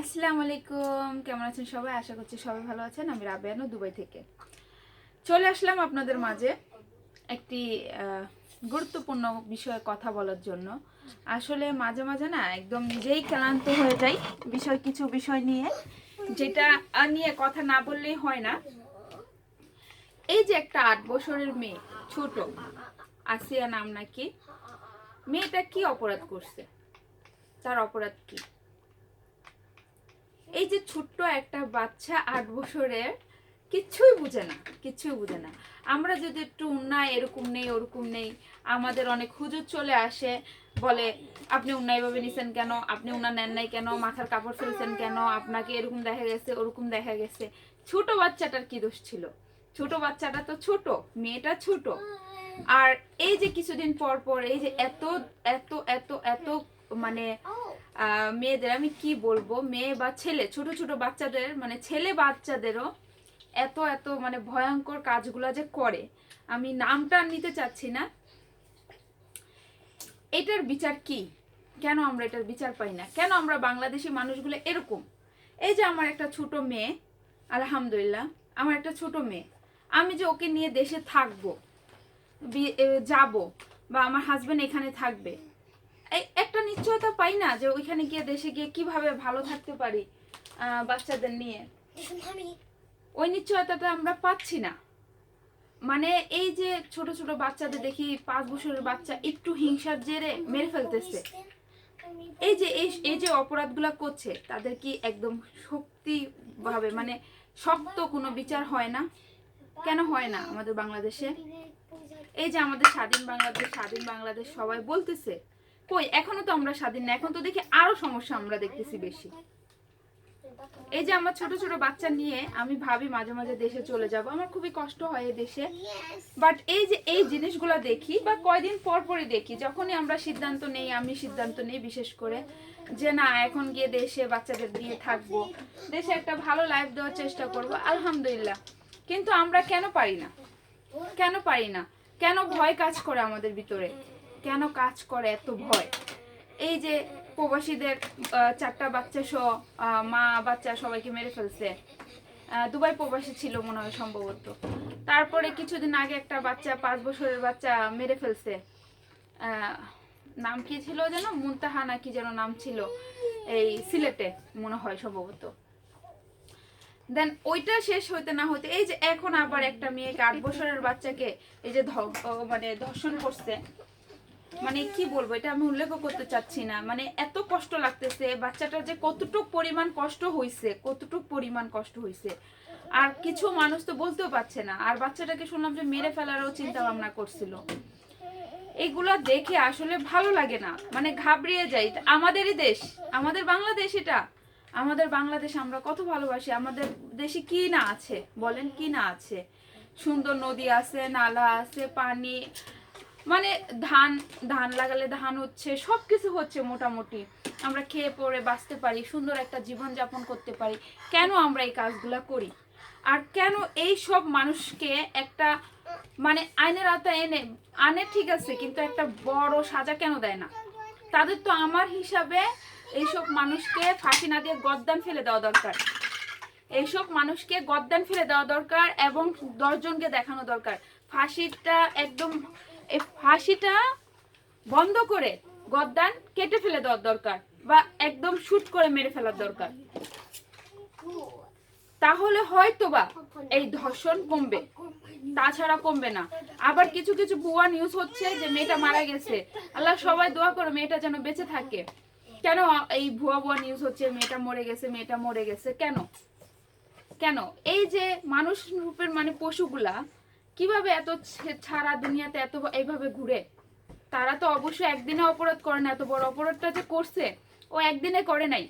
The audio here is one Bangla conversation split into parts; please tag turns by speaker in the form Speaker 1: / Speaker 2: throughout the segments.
Speaker 1: আসসালামু আলাইকুম। কেমন আছেন সবাই? আশা করছি সবাই ভালো আছেন। আমি রাবেয়ানো দুবাই থেকে। চলে আসলাম আপনাদের মাঝে একটি গুরুত্বপূর্ণ বিষয়ে কথা বলার জন্য। আসলে মাঝে মাঝে না একদম নিজেই ক্লান্ত হয়ে যাই বিষয়, কিছু বিষয় নিয়ে, যেটা নিয়ে কথা না বললেই হয় না। এই যে একটা আট বছরের মেয়ে, ছোট, আসিয়া নাম নাকি, মেয়েটা কি অপরাধ করছে? তার অপরাধ কি? এই যে ছোট্ট একটা বাচ্চা আট বছরের কিচ্ছুই বুঝে না কিচ্ছুই বুঝে না। আমরা যদি একটু উন্নয়, এরকম নেই, ওরকম নেই, আমাদের অনেক হুজুর চলে আসে, বলে, আপনি উন্নয় ভাবে নিছেন কেন? আপনি উন্না নেন নাই কেন? মাথার কাপড় ফেলছেন কেন? আপনাকে এরকম দেখা গেছে, ওরকম দেখা গেছে। ছোট বাচ্চাটার কি দোষ ছিল? ছোট বাচ্চাটা তো ছোট, মেয়েটা ছোট। আর এই যে কিছুদিন পর পর, এই যে এত এত এত এত মানে মেয়েদের, আমি কি বলব? মেয়ে বা ছেলে, ছোট ছোট বাচ্চাদের মানে ছেলে বাচ্চাদেরও এত এত মানে ভয়ঙ্কর কাজগুলো যে করে। আমি নামটা নিতে চাচ্ছি না। এটার বিচার কি? কেন আমরা এটার বিচার পাই না? কেন আমরা বাংলাদেশি মানুষগুলো এরকম? এই যে আমার একটা ছোট মেয়ে, আলহামদুলিল্লাহ, আমার একটা ছোট মেয়ে। আমি যে ওকে নিয়ে দেশে থাকব যাব, বা আমার হাজবেন্ড এখানে থাকবে একটা নিশ্চয়তা পাই না যে ওইখানে গিয়ে দেশে গিয়ে কীভাবে ভালো থাকতে পারি বাচ্চাদের নিয়ে। ওই নিশ্চয়তাটা আমরা পাচ্ছি না। মানে এই যে ছোট ছোট বাচ্চাদের দেখি পাঁচ বছরের বাচ্চা একটু হিংসার জেরে মেরে ফেলতেছে। এই যে এই যে অপরাধগুলা করছে তাদের কি একদম শক্তি ভাবে মানে শক্ত কোনো বিচার হয় না? কেন হয় না আমাদের বাংলাদেশে? এই যে আমাদের স্বাধীন বাংলাদেশ স্বাধীন বাংলাদেশ সবাই বলতেছে কই, এখনও তো আমরা স্বাধীন না, এখন তো দেখি আরও সমস্যা আমরা দেখতেছি বেশি। এই যে আমার ছোট ছোট বাচ্চা নিয়ে আমি ভাবি মাঝে মাঝে দেশে চলে যাব, আমার খুবই কষ্ট হয় দেশে। বাট এই যে এই জিনিসগুলো দেখি বা কয়দিন পর পরই দেখি, যখনই আমরা সিদ্ধান্ত নেই, আমি সিদ্ধান্ত নেই বিশেষ করে, যে না, এখন গিয়ে দেশে বাচ্চাদের দিয়ে থাকব, দেশে একটা ভালো লাইফ দেওয়ার চেষ্টা করব, আলহামদুলিল্লাহ। কিন্তু আমরা কেন পারি না? কেন পারি না? কেন ভয় কাজ করে আমাদের ভিতরে? কেন কাজ করে এত ভয়? এই যে প্রবাসীদের চারটা বাচ্চা সহ মা বাচ্চা সবাইকে মেরে ফেলছে। দুবাই প্রবাসী ছিল মনে হয় সম্ভবত। তারপরে কিছুদিন আগে একটা বাচ্চা, পাঁচ বছরের বাচ্চা মেরে ফেলছে। নাম কি ছিল যেন? মুনতাহা না কি যেন নাম ছিল। এই সিলেটে মনে হয় সম্ভবত। দেন ওইটা শেষ হইতে না হইতে, এই যে এখন আবার একটা মেয়েকে আট বছরের বাচ্চাকে এই যে মানে ধর্ষণ করছে মানে কি বলব, এটা আমি উল্লেখ করতে চাচ্ছি না। মানে এত কষ্ট লাগতেছে বাচ্চাটার যে কতটুক পরিমাণ কষ্ট হইছে, কতটুক পরিমাণ কষ্ট হইছে। আর কিছু মানুষ তো বলতেও পারছে না। আর বাচ্চাটাকে শুনলাম যে মেরে ফেলারও চিন্তা ভাবনা করছিল। এগুলা দেখে আসলে ভালো লাগে না। মানে ঘাবড়িয়ে যাই আমাদেরই দেশ। আমাদের বাংলাদেশ এটা। আমাদের বাংলাদেশ আমরা কত ভালোবাসি। আমাদের দেশে কি না আছে? বলেন কি না আছে? সুন্দর নদী আছে, নালা আছে, পানি মানে ধান ধান লাগালে ধান হচ্ছে সব কিছু হচ্ছে মোটামুটি। আমরা খেয়ে পরে বাঁচতে পারি, সুন্দর একটা জীবন যাপন করতে পারি। কেন আমরা এই কাজগুলা করি? আর কেন এই সব মানুষকে একটা মানে আইনের আওতায় এনে, আনে ঠিক আছে, কিন্তু একটা বড় সাজা কেন দেয় না? তাদের তো আমার হিসাবে এইসব মানুষকে ফাঁসি না দিয়ে গদ্দান ফেলে দেওয়া দরকার। এইসব মানুষকে গদ্দান ফেলে দেওয়া দরকার এবং দশজনকে দেখানো দরকার। ফাঁসিটা একদম এই ফাঁসিটা বন্ধ করে গদ্দান কেটে ফেলে দেওয়ার দরকার বা একদম শুট করে মেরে ফেলার দরকার। তাহলে হয়তো বা এই ধর্ষণ কমবে, তাছাড়া কমবে না। আবার কিছু কিছু ভুয়া নিউজ হচ্ছে যে মেয়েটা মারা গেছে। আল্লাহ সবাই দোয়া করো মেয়েটা যেন বেঁচে থাকে। কেন এই ভুয়া ভুয়া নিউজ হচ্ছে মেয়েটা মরে গেছে, মেয়েটা মরে গেছে? কেন? কেন? এই যে মানুষ রূপের মানে পশুগুলা কীভাবে এত ছাড়া দুনিয়াতে এত এইভাবে ঘুরে? তারা তো অবশ্যই একদিনে অপরাধ করে না, এত বড় অপরাধটা যে করছে, ও একদিনে করে নাই।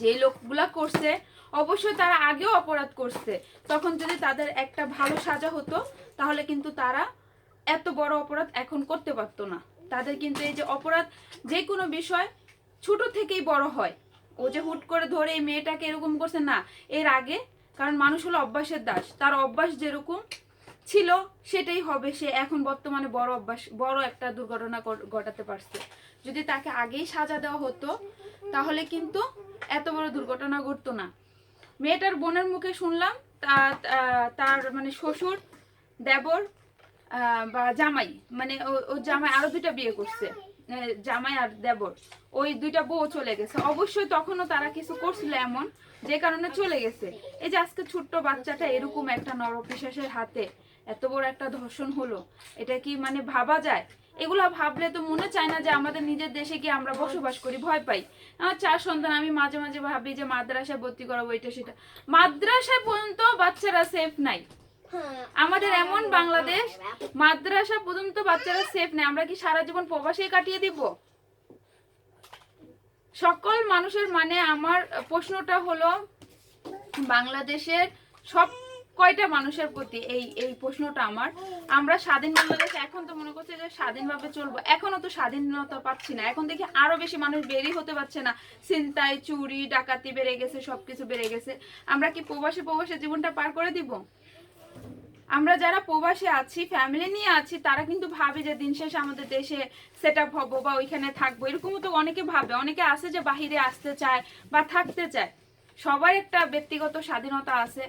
Speaker 1: যে লোকগুলা করছে, অবশ্যই তারা আগেও অপরাধ করছে। তখন যদি তাদের একটা ভালো সাজা হতো, তাহলে কিন্তু তারা এত বড় অপরাধ এখন করতে পারতো না। তাদের কিন্তু এই যে অপরাধ যে কোনো বিষয় ছোট থেকেই বড় হয়। ও যে হুট করে ধরে এই মেয়েটাকে এরকম করছে, না, এর আগে, কারণ মানুষ হলো অভ্যাসের দাস। তার অভ্যাস যেরকম ছিল, সেটাই হবে। সে এখন বর্তমানে বড় অভ্যাস, বড় একটা দুর্ঘটনা ঘটাতে পারছে। যদি তাকে আগেই সাজা দেওয়া হতো, তাহলে কিন্তু এত বড় দুর্ঘটনা ঘটতো না। মেয়েটার বোনের মুখে শুনলাম তার মানে শ্বশুর, দেবর বা জামাই মানে ও- জামাই আরও দুইটা বিয়ে করছে। জামাই আর দেবর। ওই দুইটা বউ চলে গেছে। অবশ্যই তখনও তারা কিছু করছিল এমন, যে কারণে চলে গেছে। এই যে আজকে ছোট্ট বাচ্চাটা এরকম একটা নরপিশাসের হাতে এত বড় একটা ধর্ষণ হলো, এটা কি মানে ভাবা যায়? এগুলা ভাবলে তো মনে চায় না যে আমাদের নিজের দেশে কি আমরা বসবাস করি, ভয় পাই। আমার চার সন্তান, আমি মাঝে মাঝে ভাবি যে মাদ্রাসায় ভর্তি করাবো, এটা সেটা। মাদ্রাসায় পর্যন্ত বাচ্চারা সেফ নাই। আমাদের এমন বাংলাদেশ, মাদ্রাসা পর্যন্ত বাচ্চারা সেফ নাই। আমরা কি সারা জীবন প্রবাসে কাটিয়ে দিব? সকল মানুষের মানে আমার প্রশ্নটা হলো, বাংলাদেশের সব কয়টা মানুষের প্রতি এই এই প্রশ্নটা আমার? আমরা স্বাধীন বাংলাদেশ, এখন তো মনে করছে যে স্বাধীনভাবে চলবো। এখনও তো স্বাধীনতা পাচ্ছি না। এখন দেখি আরও বেশি মানুষ বেরই হতে পারছে না। ছিনতাই, চুরি, ডাকাতি বেড়ে গেছে, সবকিছু বেড়ে গেছে। আমরা কি প্রবাসে প্রবাসী জীবনটা পার করে দিব? আমরা যারা প্রবাসে আছি ফ্যামিলি নিয়ে আছি, তারা কিন্তু ভাবে যে দিন শেষে আমাদের দেশে সেট আপ হব বা ওইখানে থাকব। এরকমও তো অনেকে ভাবে। অনেকে আছে যে বাহিরে আসতে চায় বা থাকতে চায়। সবার একটা ব্যক্তিগত স্বাধীনতা আছে।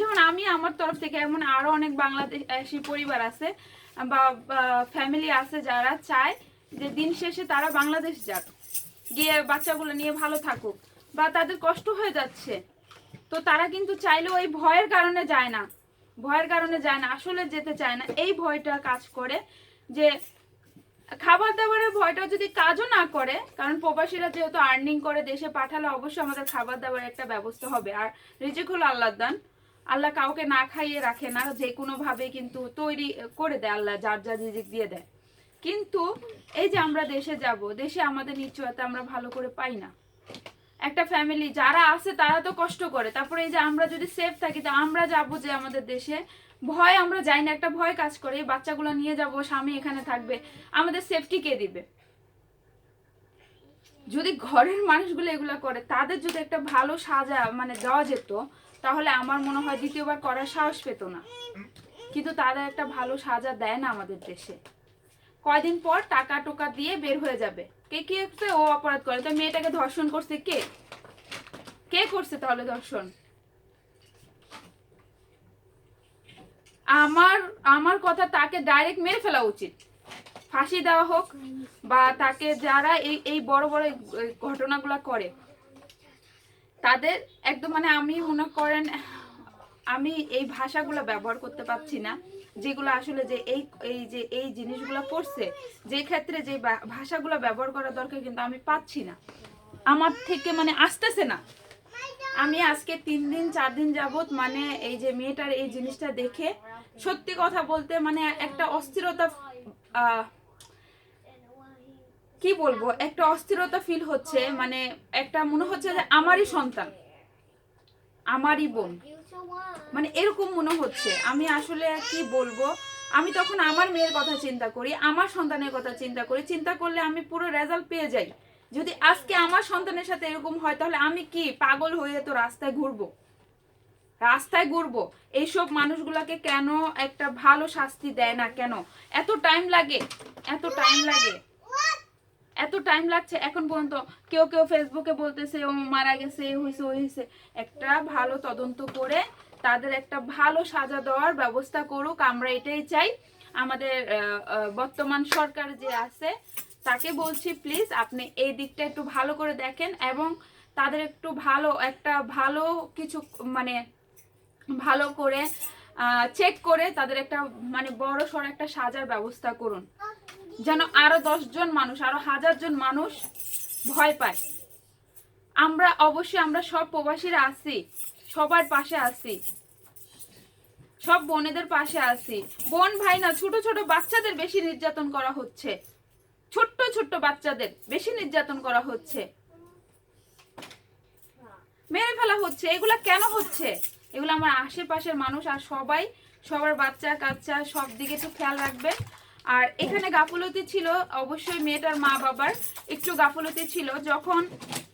Speaker 1: যেমন আমি আমার তরফ থেকে, এমন আরও অনেক বাংলাদেশি পরিবার আছে, বা ফ্যামিলি আছে যারা চায় যে দিন শেষে তারা বাংলাদেশ যাক। গিয়ে বাচ্চাগুলো নিয়ে ভালো থাকুক। বা তাদের কষ্ট হয়ে যাচ্ছে। তো তারা কিন্তু চাইলেও এই ভয়ের কারণে যায় না। ভয়ের কারণে যায় না, আসলে যেতে চায় না। এই ভয়টা কাজ করে যে খাবার দাবারের ভয়টা যদি কাজও না করে, কারণ প্রবাসীরা যেহেতু আর্নিং করে দেশে পাঠালে অবশ্যই আমাদের খাবার দাবার একটা ব্যবস্থা হবে। আর রিজিক হলো আল্লাহর দান, আল্লাহ কাউকে না খাইয়ে রাখে না, যে কোনো ভাবে কিন্তু তৈরি করে দেয় আল্লাহ, যার যা রিজিক দিয়ে দেয়। কিন্তু এই যে আমরা দেশে যাব, দেশে আমাদের নিশ্চয়তা আমরা ভালো করে পাই না। একটা ফ্যামিলি যারা আছে তারা তো কষ্ট করে, তারপরে এই যে আমরা যদি সেফ থাকি, তো আমরা যাব যে আমাদের দেশে ভয়, আমরা যাই না, একটা ভয় কাজ করে বাচ্চাগুলো নিয়ে যাব, স্বামী এখানে থাকবে, আমাদের সেফটি কে দিবে? যদি ঘরের মানুষগুলো এগুলো করে, তাদের যদি একটা ভালো সাজা মানে দেওয়া যেত, তাহলে আমার মনে হয় দ্বিতীয়বার করার সাহস পেত না। কিন্তু তাদের একটা ভালো সাজা দেয় না আমাদের দেশে। কয়দিন পর টাকা টোকা দিয়ে বের হয়ে যাবে। কে কি ও অপরাধ করে। তো মেয়েটাকে ধর্ষণ করছে কে? কে করছে তাহলে ধর্ষণ? আমার আমার কথা তাকে ডাইরেক্ট মেরে ফেলা উচিত। ফাঁসি দেওয়া হোক বা তাকে যারা এই এই বড় বড় ঘটনাগুলো করে, তাদের একদম মানে আমি মনে করেন, আমি এই ভাষাগুলো ব্যবহার করতে পারছি না, যেগুলো আসলে যে এই এই যে, এই জিনিসগুলো করছে, যে ক্ষেত্রে যে ভাষাগুলো ব্যবহার করা দরকার কিন্তু আমি পাচ্ছি না। আমার থেকে মানে আসতেছে না। আমি আজকে তিন দিন, চার দিন যাবত মানে এই যে মেয়েটার এই জিনিসটা দেখে সত্যি কথা বলতে মানে একটা অস্থিরতা কি বলব? একটা অস্থিরতা ফিল হচ্ছে মানে একটা মনে হচ্ছে যে আমারই সন্তান, আমারই বোন। মানে এরকম মনে হচ্ছে। আমি আসলে কি বলব? আমি তখন আমার মেয়ের কথা চিন্তা করি, আমার সন্তানের কথা চিন্তা করি। চিন্তা করলে আমি পুরো রেজাল্ট পেয়ে যাই। যদি আজকে আমার সন্তানের সাথে এরকম হয়, তাহলে আমি কি পাগল হয়ে তো রাস্তায় ঘুরবো? রাস্তায় ঘুরবো? এইসব মানুষগুলোকে কেন একটা ভালো শাস্তি দেয় না কেন? এত টাইম লাগে, এত টাইম লাগে। এত টাইম লাগছে এখন পর্যন্ত। কেউ কেউ ফেসবুকে বলতেছে, ও মারা গেছে, এ হয়েছে ওই হয়েছে একটা ভালো তদন্ত করে তাদের একটা ভালো সাজা দেওয়ার ব্যবস্থা করুক। আমরা এটাই চাই। আমাদের বর্তমান সরকার যে আছে তাকে বলছি, প্লিজ আপনি এই দিকটা একটু ভালো করে দেখেন এবং তাদের একটু ভালো, একটা ভালো কিছু মানে ভালো করে চেক করে তাদের একটা মানে বড় সড় একটা সাজার ব্যবস্থা করুন। যেন আরও জন মানুষ, আরও হাজার জন মানুষ ভয় পায়। আমরা, অবশ্যই আমরা সব প্রবাসীরা আছি, সবার পাশে আছি, সব বোনেদের পাশে আছি। বোন ভাই না, ছোট ছোট বাচ্চাদের বেশি নির্যাতন করা হচ্ছে। ছোট্ট ছোট্ট বাচ্চাদের বেশি নির্যাতন করা হচ্ছে। মেরে ফেলা হচ্ছে। এগুলা কেন হচ্ছে? এগুলো আমার আশেপাশের মানুষ আর সবাই, সবার বাচ্চা, কাচ্চা, সব দিকে একটু খেয়াল রাখবেন। আর এখানে গাফলতি ছিল অবশ্যই মেয়েটার মা বাবার। একটু গাফলতি ছিল। যখন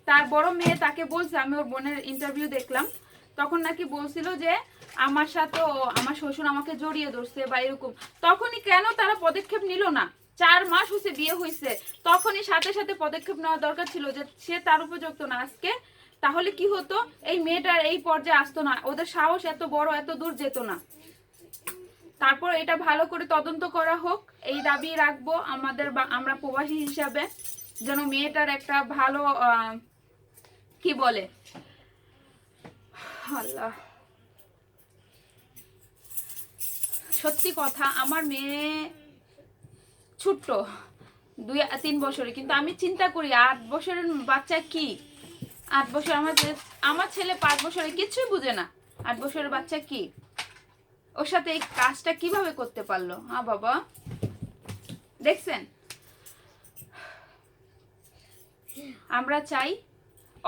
Speaker 1: তার বড় মেয়ে তাকে বলছে, আমি ওর বোনের ইন্টারভিউ দেখলাম, তখন নাকি বলছিল যে, আমার সাথে আমার শ্বশুর আমাকে জড়িয়ে ধরছে বা এরকম। তখনই কেন তারা পদক্ষেপ নিল না? চার মাস হয়েছে বিয়ে হয়েছে তখনই সাথে সাথে পদক্ষেপ নেওয়া দরকার ছিল যে সে তার উপযুক্ত না আজকে। তাহলে কি হতো? এই মেয়েটার এই পর্যায়ে আসতো না, ওদের সাহস এত বড়, এত দূর যেত না। তারপর এটা ভালো করে তদন্ত করা হোক, এই দাবি রাখব আমাদের আমরা প্রবাসী হিসাবে, যেন মেয়েটার একটা ভালো কি বলে? আল্লাহ। সত্যি কথা, আমার মেয়ে ছোট্ট। দুই, তিন বছরে কিন্তু আমি চিন্তা করি, আট বছরের বাচ্চা কি? আট বছর আমার আমার ছেলে পাঁচ বছরে কিছুই বুঝে না। আট বছরের বাচ্চা কি? ওর সাথে এই কাজটা কীভাবে করতে পারল? হ্যাঁ বাবা। দেখছেন? আমরা চাই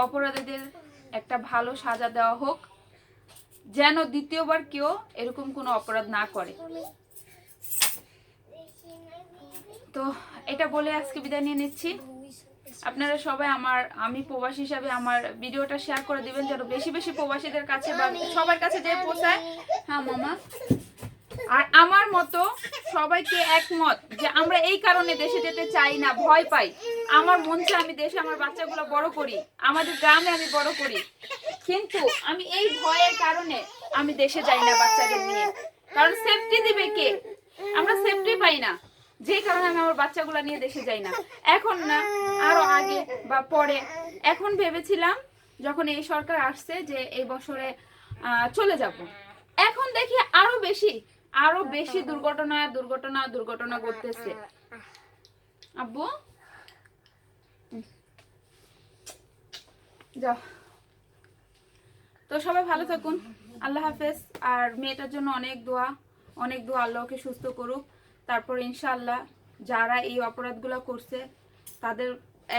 Speaker 1: অপরাধীদের একটা ভালো সাজা দেওয়া হোক, যেন দ্বিতীয়বার কেউ এরকম কোনো অপরাধ না করে। তো এটা বলে আজকে বিদায় নিয়ে নিচ্ছি। আপনারা সবাই আমার, আমি প্রবাসী হিসাবে আমার ভিডিওটা শেয়ার করে দিবেন যেন বেশি বেশি প্রবাসীদের কাছে বা সবার কাছে যে পৌঁছায়। হ্যাঁ মামা। আর আমার মতো সবাইকে একমত যে আমরা এই কারণে দেশে যেতে চাই না, ভয় পাই। আমার মন চায় আমি দেশে আমার বাচ্চাগুলো বড় করি, আমাদের গ্রামে আমি বড় করি। কিন্তু আমি এই ভয়ের কারণে আমি দেশে যাই না বাচ্চাদের নিয়ে। কারণ সেফটি দিবে কে? আমরা সেফটি পাই না। যে কারণে আমি আমার বাচ্চাগুলো নিয়ে দেশে যাই না। এখন না, আরও আগে বা পরে। এখন ভেবেছিলাম, যখন এই সরকার আসছে যে এই বছরে চলে যাব। এখন দেখি আরও বেশি আরও বেশি দুর্ঘটনা দুর্ঘটনা দুর্ঘটনা ঘটতেছে। আব্বু। যাও। তো সবাই ভালো থাকুন। আল্লাহ হাফেজ। আর মেয়েটার জন্য অনেক দোয়া অনেক দোয়া আল্লাহকে সুস্থ করুক। তারপর ইনশাল্লাহ যারা এই অপরাধগুলো করছে, তাদের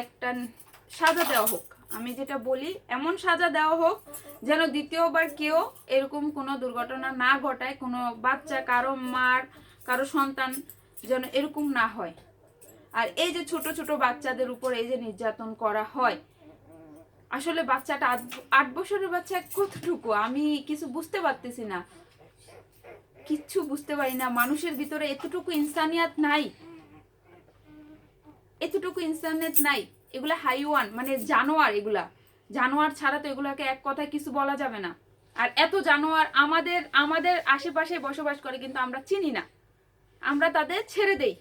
Speaker 1: একটা সাজা দেওয়া হোক। আমি যেটা বলি, এমন সাজা দেওয়া হোক যেন দ্বিতীয়বার কেউ এরকম কোনো দুর্ঘটনা না ঘটায়, কোনো বাচ্চা, কারও মার, কারও সন্তান যেন এরকম না হয়। আর এই যে ছোট ছোট বাচ্চাদের উপর এই যে নির্যাতন করা হয়, আসলে বাচ্চাটা আট বছরের বাচ্চা কতটুকু? আমি কিছু বুঝতে পারতেছি না। কিচ্ছু বুঝতে পারি না। মানুষের ভিতরে এতটুকু ইনসানিয়াত নাই। এতটুকু ইনসানিয়াত নাই। এগুলা হাইওয়ান মানে জানোয়ার এগুলা। জানোয়ার ছাড়া তো এগুলাকে এক কথায় কিছু বলা যাবে না। আর এত জানোয়ার আমাদের আমাদের আশেপাশে বসবাস করে, কিন্তু আমরা চিনি না। আমরা তাদের ছেড়ে দেই।